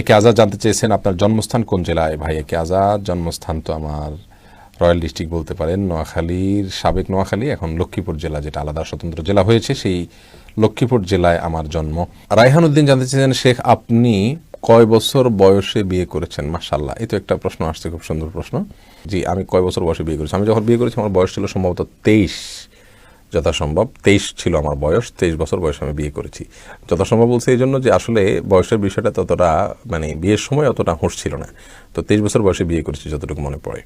একে আজাদ জানতে চেয়েছেন আপনার জন্মস্থান কোন জেলায়? ভাই, একে আজাদ, জন্মস্থান তো আমার রয়্যাল ডিস্ট্রিক্ট বলতে পারেন, নোয়াখালীর সাবেক নোয়াখালী, এখন লক্ষ্মীপুর জেলা, যেটা আলাদা স্বতন্ত্র জেলা হয়েছে, সেই লক্ষ্মীপুর জেলায় আমার জন্ম। রায়হান উদ্দিন জানতে চেয়েছেন, শেখ, আপনি কয় বছর বয়সে বিয়ে করেছেন? মাসাল্লাহ এই তো একটা প্রশ্ন আসছে, খুব সুন্দর প্রশ্ন। জি, আমি কয় বছর বয়সে বিয়ে করেছি? আমি যখন বিয়ে করেছি, আমার বয়স ছিল সম্ভবত তেইশ। যথাসম্ভব, তেইশ ছিল আমার বয়স, তেইশ বছর বয়সে আমি বিয়ে করেছি। যথাসম্ভব বলছি এই জন্য যে আসলে বয়সের বিষয়টা ততটা মানে বিয়ের সময় অতটা হুঁশ ছিল না। তো তেইশ বছর বয়সে বিয়ে করেছি যতটুকু মনে পড়ে।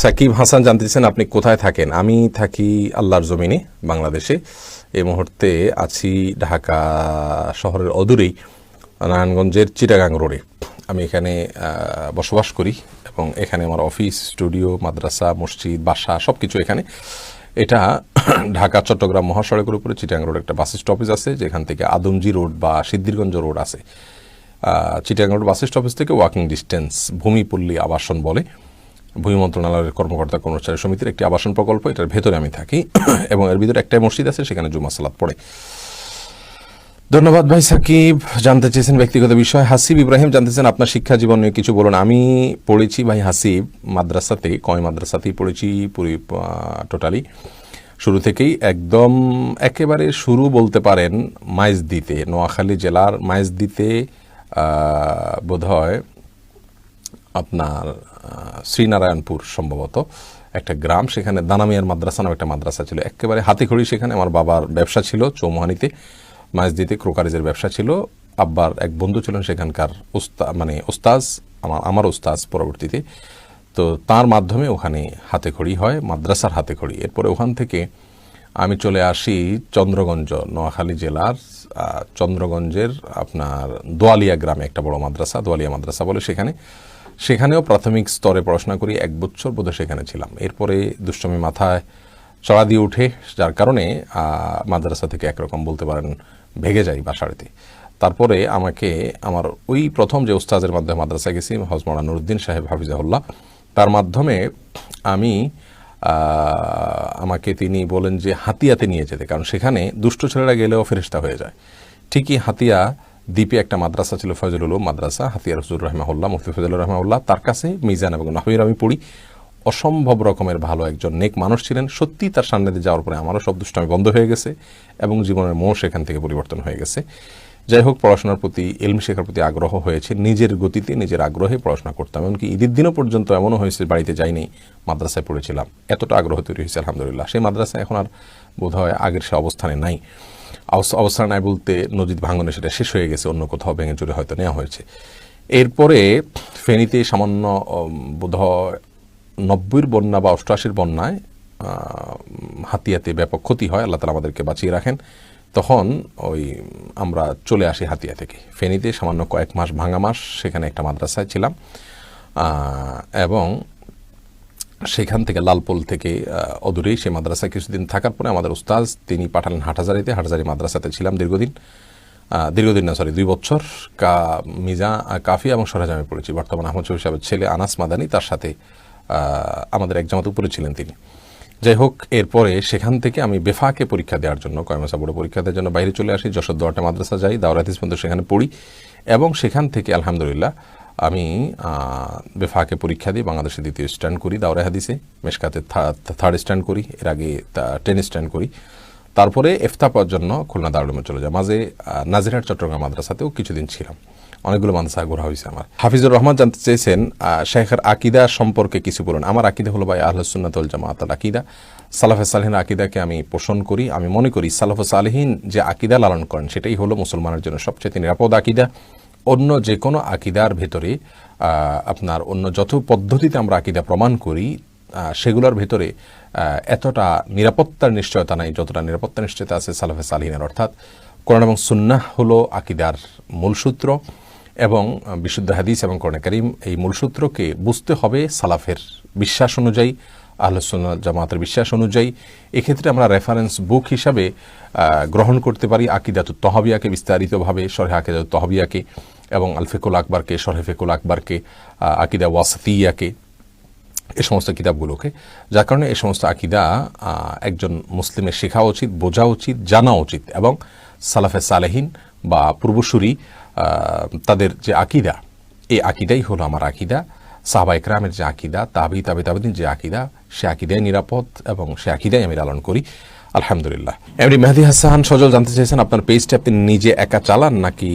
সাকিব হাসান জানতে আপনি কোথায় থাকেন? আমি থাকি আল্লাহর জমিনে, বাংলাদেশে। এই মুহূর্তে আছি ঢাকা শহরের অদূরেই, নারায়ণগঞ্জের চিটাগাং রোডে। আমি এখানে বসবাস করি এবং এখানে আমার অফিস, স্টুডিও, মাদ্রাসা, মসজিদ, বাসা সব কিছু এখানে। এটা ঢাকা, চট্টগ্রাম মহাসড়কের উপরে চিটাং রোড একটা বাস স্টপেজ আছে, যেখান থেকে আদমজি রোড বা সিদ্ধিরগঞ্জ রোড আছে। চিটাং রোড বাস স্টপেজ থেকে ওয়াকিং ডিস্টেন্স, ভূমিপল্লী আবাসন বলে। ভূমি মন্ত্রণালয়ের কর্মকর্তা কর্মচারী সমিতির একটি আবাসন প্রকল্প, এটার ভেতরে আমি থাকি। এবং এর ভিতরে একটাই মসজিদ আছে, সেখানে জুমা সালাদ পড়ে। ধন্যবাদ ভাই সাকিব। জানতে চেয়েছেন ব্যক্তিগত বিষয়। হাসিব ইব্রাহিম জানতে চান আপনার শিক্ষা জীবন নিয়ে কিছু বলুন। আমি পড়েছি ভাই হাসিব মাদ্রাসাতে, কয় মাদ্রাসাতেই পড়েছি পুরি টোটালি শুরু থেকেই একদম একেবারে শুরু বলতে পারেন মাইজদিতে, নোয়াখালী জেলার মাইজদিতে বোধ হয় আপনার শ্রীনারায়ণপুর সম্ভবত একটা গ্রাম। সেখানে দানামিয়ার মাদ্রাসা নামে একটা মাদ্রাসা ছিল। একেবারে হাতিখড়ি সেখানে আমার বাবার ব্যবসা ছিল চৌমোহানিতে। মাঝদিতে ক্রোকারিজের ব্যবসা ছিল। আব্বার এক বন্ধু ছিলেন সেখানকার উস্তা মানে ওস্তাজ আমার আমার ওস্তাজ পরবর্তীতে। তো তার মাধ্যমে ওখানে হাতেখড়ি হয়, মাদ্রাসার হাতেখড়ি। এরপরে ওখান থেকে আমি চলে আসি চন্দ্রগঞ্জ, নোয়াখালী জেলার চন্দ্রগঞ্জের আপনার দোয়ালিয়া গ্রামে একটা বড় মাদ্রাসা, দোয়ালিয়া মাদ্রাসা বলে সেখানে। সেখানেও প্রাথমিক স্তরে পড়াশোনা করি, এক বছর বোধহয় সেখানে ছিলাম। এরপরে দুষ্টমি মাথায় চড়া দিয়ে উঠে, যার কারণে মাদ্রাসা থেকে একরকম বলতে পারেন ভেগে যাই বাসাড়িতে। তারপরে আমাকে আমার ওই প্রথম যে উস্তাজের মাধ্যমে মাদ্রাসা গেছি হজমরা নুরুদ্দিন সাহেব হাফিজাহুল্লাহ, তার মাধ্যমে আমি আমাকে তিনি বলেন যে হাতিয়াতে নিয়ে যেতে, কারণ সেখানে দুষ্ট ছেলেরা গেলেও ফেরিস্তা হয়ে যায়। ঠিকই হাতিয়া দ্বীপে একটা মাদ্রাসা ছিল ফজলুল মাদ্রাসা, হাতিয়া রসুল রহমাউল্লাহ মুফতি ফজলুর রহমাউল্লাহ তার কাছে মিজান এবং নাহবির আমি পড়ি। অসম্ভব রকমের ভালো একজন নেক মানুষ ছিলেন। সত্যি তার সান্নিধ্যে যাওয়ার পরে আমারও সব দুষ্টামি বন্ধ হয়ে গেছে এবং জীবনের মোহ সেখান থেকে পরিবর্তন হয়ে গেছে। যাই হোক, পড়াশোনার প্রতি, এলম শেখার প্রতি আগ্রহ হয়েছে নিজের গতিতে, নিজের আগ্রহে পড়াশোনা করতাম। এমনকি ঈদের দিনও পর্যন্ত এমনও হয়েছে, বাড়িতে যাইনি, মাদ্রাসায় পড়েছিলাম। এতটা আগ্রহ তৈরি হয়েছে, আলহামদুলিল্লাহ। সেই মাদ্রাসা এখন আর বোধ হয় আগের সে অবস্থানে নাই। অবস- অবস্থান নাই বলতে নদীর ভাঙনে সেটা শেষ হয়ে গেছে, অন্য কোথাও ভেঙে চুরে হয়তো নেওয়া হয়েছে। এরপরে ফেনীতে সামান্য বোধহয় নব্বইয়ের বন্যা বা অষ্টআশির বন্যায় হাতিয়াতে ব্যাপক ক্ষতি হয়, আল্লাহ তালা আমাদেরকে বাঁচিয়ে রাখেন। তখন ওই আমরা চলে আসি হাতিয়া থেকে। ফেনীতে সামান্য কয়েক মাস, ভাঙা মাস, সেখানে একটা মাদ্রাসায় ছিলাম। এবং সেখান থেকে লালপোল থেকে অদূরেই সে মাদ্রাসায় কিছুদিন থাকার পরে আমাদের উস্তাজ তিনি পাঠালেন হাটহাজারিতে। হাটহাজারি মাদ্রাসাতে ছিলাম দীর্ঘদিন। দীর্ঘদিন না সরি দুই বছর। কা, মিজা, কাফি এবং সরাজামে পড়েছি। বর্তমান আহমদ সাহেবের ছেলে আনাস মাদানি, তার সাথে আমাদের এক জামাত উপরে ছিলেন তিনি। যাই হোক এরপরে সেখান থেকে আমি বেফাকে পরীক্ষা দেওয়ার জন্য কয়মাসা বড় পরীক্ষা দেওয়ার জন্য বাইরে চলে আসি, যশোর দোয়াটা মাদ্রাসা যাই দাওরাতিস পর্যন্ত সেখানে পড়ি। এবং সেখান থেকে, আলহামদুলিল্লাহ, আমি বেফাকে পরীক্ষা দিই বাংলাদেশে দ্বিতীয় স্ট্যান্ড করি দাওরা হাদিসে, মেশকাতে থার্ড স্ট্যান্ড করি, এর আগে টেন স্ট্যান্ড করি। তারপরে এফতা পাওয়ার জন্য খুলনা দারুমে চলে যায় মাঝে নাজিরহাট, চট্টগ্রাম মাদ্রাসাতেও কিছুদিন ছিলাম। অনেকগুলো মাদ্রাসা ঘোরা হয়েছে আমার। হাফিজুর রহমান জানতে চেয়েছেন শেখের আকিদা সম্পর্কে কিছু বলুন। আমার আকিদা হলো ভাই আহলসুন্নাতুল জামাত আল আকিদা। সালাফে সালহিন আকিদাকে আমি পোষণ করি, আমি মনে করি সালাফে সালহিন যে আকিদা লালন করেন, সেটাই হলো মুসলমানের জন্য সবচেয়ে নিরাপদ আকিদা। অন্য যে কোনো আকিদার ভেতরে আপনার অন্য যত পদ্ধতিতে আমরা আকিদা প্রমাণ করি সেগুলোর ভেতরে এতটা নিরাপত্তার নিশ্চয়তা নাই, যতটা নিরাপত্তা নিশ্চয়তা আছে সালাফে সালহিনের। অর্থাৎ কোরআন এবং সুন্নাহ হলো আকিদার মূলসূত্র এবং বিশুদ্ধ হাদিস এবং কোরআন করিম এই মূলসূত্রকে বুঝতে হবে সালাফের বিশ্বাস অনুযায়ী আহলসুল্লাহ জামাতের বিশ্বাস অনুযায়ী। এক্ষেত্রে আমরা রেফারেন্স বুক হিসাবে গ্রহণ করতে পারি আকিদাত তহবিয়াকে বিস্তারিতভাবে, সরহে আকিদাত তহবিয়াকে এবং আলফেকুল আকবরকে, সরহে ফেকুল আকবরকে আকিদা ওয়াসতিয়াকে এ সমস্ত কিতাবগুলোকে। যার কারণে এ সমস্ত আকিদা একজন মুসলিমের শেখা উচিত, বোঝা উচিত, জানা উচিত এবং সালাফে সালেহীন বা পূর্বসূরি তাদের যে আকিদা, এই আকিদাই হলো আমার আকিদা। সাহবা একরামের যে আকিদা, তাবি তাবে তাবেদিন যে আকিদা, সে আকিদাই নিরাপদ এবং সে আকিদাই আমি লালন করি। আলহামদুলিল্লাহ। এমনি মেহেদি হাসান, সজল জানতে চাইছেন আপনার পেজটা আপনি নিজে একা চালান নাকি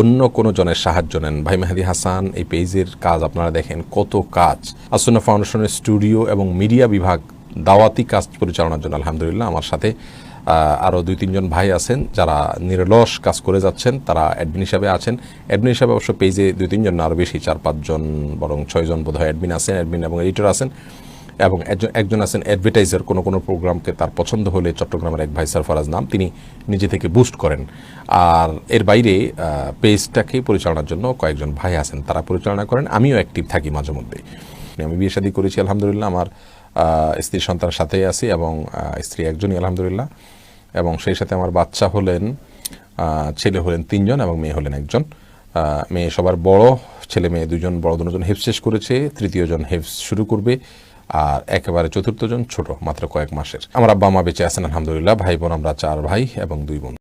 অন্য কোনো জনের সাহায্য নেন? ভাই মেহেদি হাসান, এই পেজের কাজ আপনারা দেখেন কত কাজ। আসন্ন ফাউন্ডেশনের স্টুডিও এবং মিডিয়া বিভাগ দাওয়াতি কাজ পরিচালনার জন্য, আলহামদুলিল্লাহ, আমার সাথে আরও দুই, তিনজন ভাই আছেন যারা নিরলস কাজ করে যাচ্ছেন, তারা অ্যাডমিন হিসাবে আছেন। অ্যাডমিন হিসাবে অবশ্য পেজে দুই, তিনজন না আরও বেশি, চার পাঁচজন বরং ছয়জন বোধ হয় অ্যাডমিন আছেন অ্যাডমিন এবং এডিটর আছেন। এবং একজন একজন আছেন অ্যাডভার্টাইজার কোনো কোনো প্রোগ্রামকে তার পছন্দ হলে চট্টগ্রামের এক ভাই সারফরাজ নাম, তিনি নিজে থেকে বুস্ট করেন। আর এর বাইরে পেজটাকে পরিচালনার জন্য কয়েকজন ভাই আছেন, তারা পরিচালনা করেন, আমিও অ্যাক্টিভ থাকি মাঝে মধ্যে আমি বিয়ে শাদী করেছি, আলহামদুলিল্লাহ, আমার স্ত্রী সন্তানের সাথেই আছি এবং স্ত্রী একজনই, আলহামদুলিল্লাহ। এবং সেই সাথে আমার বাচ্চা হলেন ছেলে হলেন তিনজন এবং মেয়ে হলেন একজন। মেয়ে সবার বড়, ছেলে মেয়ে দুজন, বড় দুজন হেফ শেষ করেছে, তৃতীয় জন হেফ শুরু করবে আর একেবারে চতুর্থজন ছোট, মাত্র কয়েক মাসের। আমার আব্বা মা বেঁচে আছেন, আলহামদুলিল্লাহ। ভাই বোন, আমরা চার ভাই এবং দুই বোন।